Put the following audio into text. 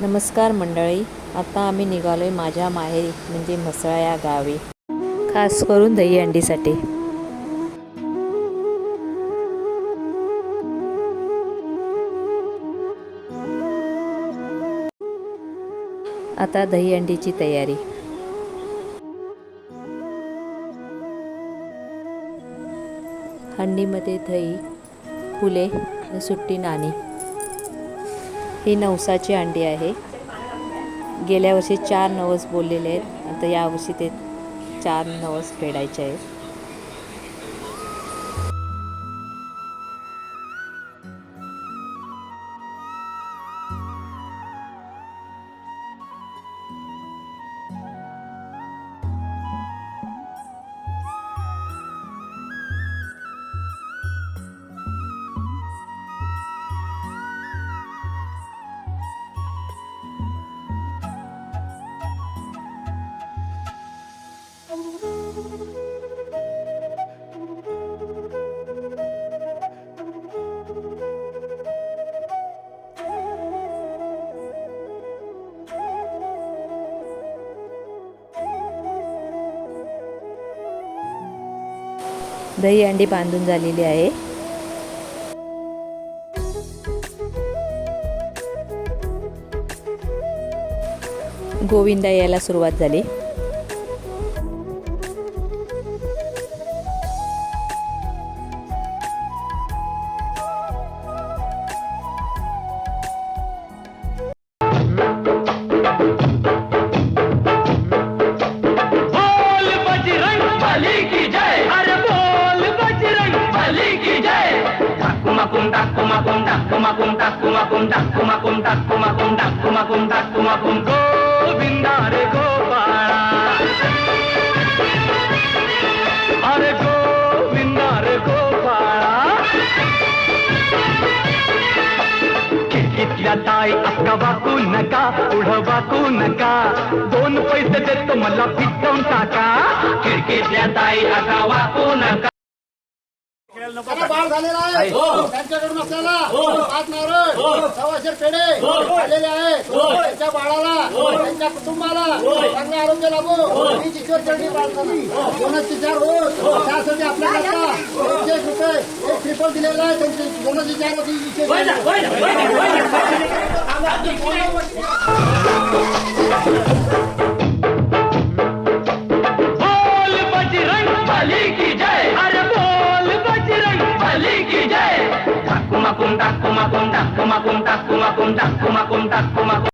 नमस्कार मंडळी आता आम्ही निघालो आहे माझ्या माहेरी म्हणजे म्हसळा या गावी. खास करून दहीहंडीसाठी आता दहीहंडीची तयारी. हंडीमध्ये दही फुले आणि सुट्टी नाणी. ही नवसाची अंडी आहे. गेल्या वर्षी चार नवस बोललेले आहेत. आता यावर्षी ते चार नवस फेडायचे आहेत. दही अंडी बांधून झालेली आहे. गोविंदा यायला सुरुवात झाली. kumakunta, kumakunta, kumakunta, kumakunta, kumakunta, kumakunta, kumakunta, Govinda रे गोपाळा अरे गोविंदा रे गोपाळा खिडकीतल्या ताई अक्का वाकू नका पुढं वाकू नका. दोन पैसे देतो मला पिटवून टाका. खिडकीतल्या ताई अक्का वाकू नका. त्याला बाळ झालेला आहे. त्यांच्याकडून असलेला पाच नारळ सव्वाशे पेढे आलेले आहेत त्यांच्या बाळाला त्यांच्या कुटुंबाला चांगले आरोग्य लाभो. ही. ईश्वर चरणी प्रार्थना चार होत त्यासाठी आपल्याला एकशे एक रुपये एक ट्रिपल दिलेला आहे त्यांची दोनच चार होती contas, coma contas, coma contas, coma contas, coma contas, coma contas.